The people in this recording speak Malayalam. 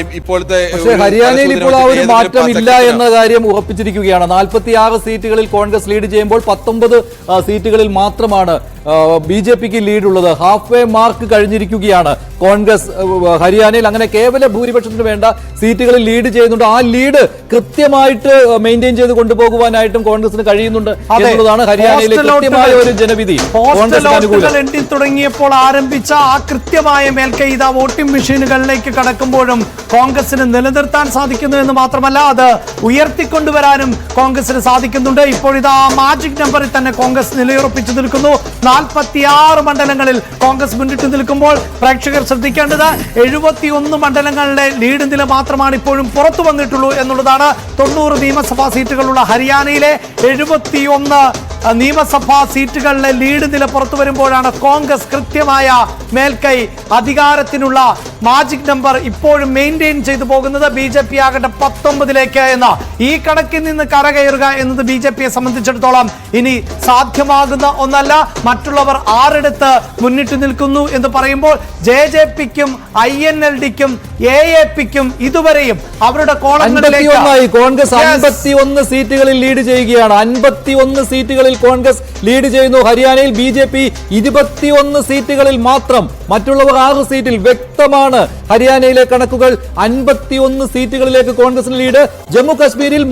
ഇപ്പോഴത്തെ പക്ഷേ ഹരിയാനയിൽ ഇപ്പോൾ ആ ഒരു മാറ്റം ഇല്ല എന്ന കാര്യം ഉറപ്പിച്ചിരിക്കുകയാണ്. നാൽപ്പത്തി ആറ് സീറ്റുകളിൽ കോൺഗ്രസ് ലീഡ് ചെയ്യുമ്പോൾ പത്തൊമ്പത് സീറ്റുകളിൽ മാത്രമാണ് ബി ജെ പിക്ക് ലീഡുള്ളത്. ഹാഫ് വേ മാർക്ക് കഴിഞ്ഞിരിക്കുകയാണ് കോൺഗ്രസ് ഹരിയാനയിൽ. അങ്ങനെ കേവല ഭൂരിപക്ഷത്തിന് വേണ്ട സീറ്റുകളിൽ ലീഡ് ചെയ്യുന്നുണ്ട്. ആ ലീഡ് കൃത്യമായിട്ട് മെയിന്റെയിൻ ചെയ്ത് കൊണ്ടുപോകുവാനായിട്ടും കോൺഗ്രസിന് കഴിയുന്നുണ്ട്. എന്നുള്ളതാണ് ഹരിയാനയിലെ കൃത്യമായ ഒരു ജനവിധി. തുടങ്ങിയപ്പോൾ ആരംഭിച്ച ആ കൃത്യമായ മേൽക്കൈ ഇതാ വോട്ടിംഗ് മെഷീനുകളിലേക്ക് കടക്കുമ്പോഴും കോൺഗ്രസിന് നിലനിർത്താൻ സാധിക്കുന്നു എന്ന് മാത്രമല്ല അത് ഉയർത്തിക്കൊണ്ടുവരാനും കോൺഗ്രസിന് സാധിക്കുന്നുണ്ട്. ഇപ്പോൾ ആ മാജിക് നമ്പറിൽ തന്നെ കോൺഗ്രസ് നിലയുറപ്പിച്ചു നിൽക്കുന്നു. നാൽപ്പത്തിയാറ് മണ്ഡലങ്ങളിൽ കോൺഗ്രസ് മുന്നിട്ട് നിൽക്കുമ്പോൾ പ്രേക്ഷകർ ശ്രദ്ധിക്കേണ്ടത് എഴുപത്തിയൊന്ന് മണ്ഡലങ്ങളുടെ ലീഡ് നില മാത്രമാണ് ഇപ്പോഴും പുറത്തു വന്നിട്ടുള്ളൂ എന്നുള്ളതാണ് തൊണ്ണൂറ് നിയമസഭാ സീറ്റുകളുള്ള ഹരിയാനയിലെ എഴുപത്തിയൊന്ന് നിയമസഭാ സീറ്റുകളിലെ ലീഡ് നില പുറത്തു വരുമ്പോഴാണ് കോൺഗ്രസ് കൃത്യമായ മേൽക്കൈ അധികാരത്തിനുള്ള മാജിക് നമ്പർ ഇപ്പോഴും മെയിന്റെയിൻ ചെയ്തു പോകുന്നത് ബി ജെ പി ആകട്ടെ പത്തൊമ്പതിലേക്ക് എന്ന. ഈ കണക്കിൽ നിന്ന് കരകയറുക എന്നത് ബി ജെ പിയെ സംബന്ധിച്ചിടത്തോളം ഇനി സാധ്യമാകുന്ന ഒന്നല്ല. മറ്റുള്ളവർ ആരെടുത്ത് മുന്നിട്ട് നിൽക്കുന്നു എന്ന് പറയുമ്പോൾ ജെ ജെ പിക്കും ഐ എൻ എൽ ഡിക്കും എ എ പിക്കും ഇതുവരെയും അവരുടെ കോളങ്ങളിലേക്ക് കോൺഗ്രസ്. അൻപത്തി ഒന്ന് സീറ്റുകളിൽ ലീഡ് ചെയ്യുകയാണ്. അൻപത്തി ഒന്ന് സീറ്റുകളിൽ കോൺഗ്രസ് ലീഡ് ചെയ്യുന്നു. ഹരിയാനയിൽ ബി ജെ പി ഇരുപത്തിയൊന്ന് സീറ്റുകളിൽ മാത്രം. മറ്റുള്ളവർ ആറ് സീറ്റിൽ വ്യക്തമാണ് ഹരിയാനയിലെ കണക്കുകൾ അൻപത്തിയൊന്ന് സീറ്റുകളിലേക്ക് കോൺഗ്രസിന് ലീഡ്. ജമ്മു കശ്മീരിൽ